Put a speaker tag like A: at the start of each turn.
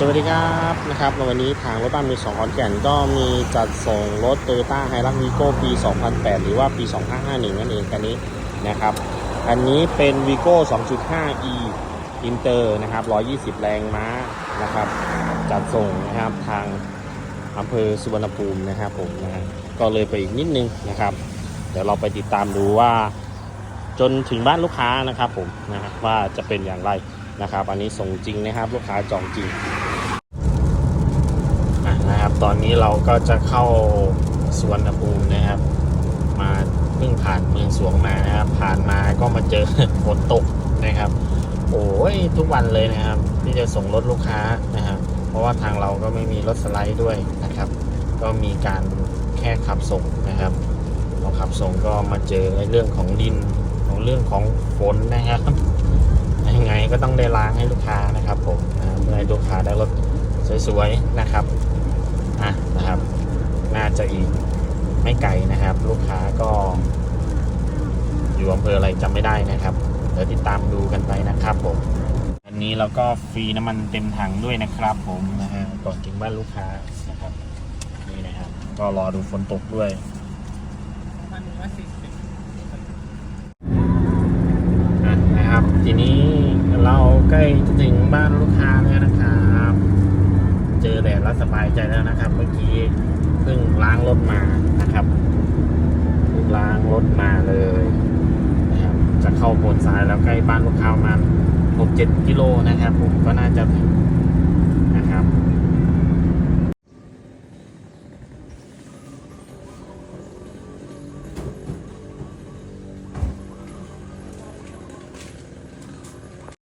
A: สวัสดีครับนะครับวันนี้ทางรถบ้านมือสองขอนแก่นก็มีจัดส่งรถ t o y ต้าไฮรักวีโก้ปี 2008 หรือว่าปี 2551 นั่นเองคันนี้นะครับอันนี้เป็น v i g o 2.5e Inter นะครับ 120 แรงม้านะครับจัดส่งนะครับทางอำเภอสุวรรณภูมินะครับผมนะฮะก็เลยไปอีกนิดนึงนะครับเดี๋ยวเราไปติดตามดูว่าจนถึงบ้านลูกค้านะครับผมนะฮะว่าจะเป็นอย่างไร นะครับ อันนี้ส่งจริงนะครับลูกค้าจองจริงะนะครับ ตอนนี้เราก็จะเข้าสวนภูมินะครับ มาเพิ่งผ่านเมืองสวงมานะครับ ผ่านมาก็มาเจอฝนตกนะครับ โอ้ยทุกวันเลยนะครับ ที่จะส่งรถลูกค้านะครับเพราะว่าทางเราก็ไม่มีรถสไลด์ด้วยนะครับ ก็มีการแค่ขับส่งนะครับพอขับส่งก็มาเจอในเรื่องของดินของเรื่องของฝนนะครับ ยังไงก็ต้องได้ล้างให้ลูกค้านะครับผมเพื่อให้ลูกค้าได้รถสวยๆนะครับอะนะครับ น่าจะอีกไม่ไกลนะครับ ลูกค้าก็ อยู่อำเภออะไรจำไม่ได้นะครับเดี๋ยวติดตามดูกันไปนะครับผมอันนี้เราก็ฟรีน้ำมันเต็มถังด้วยนะครับ ผมนะฮะก่อนถึงบ้านลูกค้านะครับนี่นะครับ ก็รอดูฝนตกด้วยนะครับ ทีนี้ ล้จะถึงบ้านลูกค้าแล้วนะครับ เจอแดดแล้วสบายใจแล้วนะครับ เมื่อกี้เพิ่งล้างรถมานะครับเพิ่งล้างรถมาเลยนะครับจะเข้าโบนซ้ายแล้วใกล้บ้านลูกค้าประมาณหกเจ็ดกิโลนะครับ ผมก็น่าจะถึง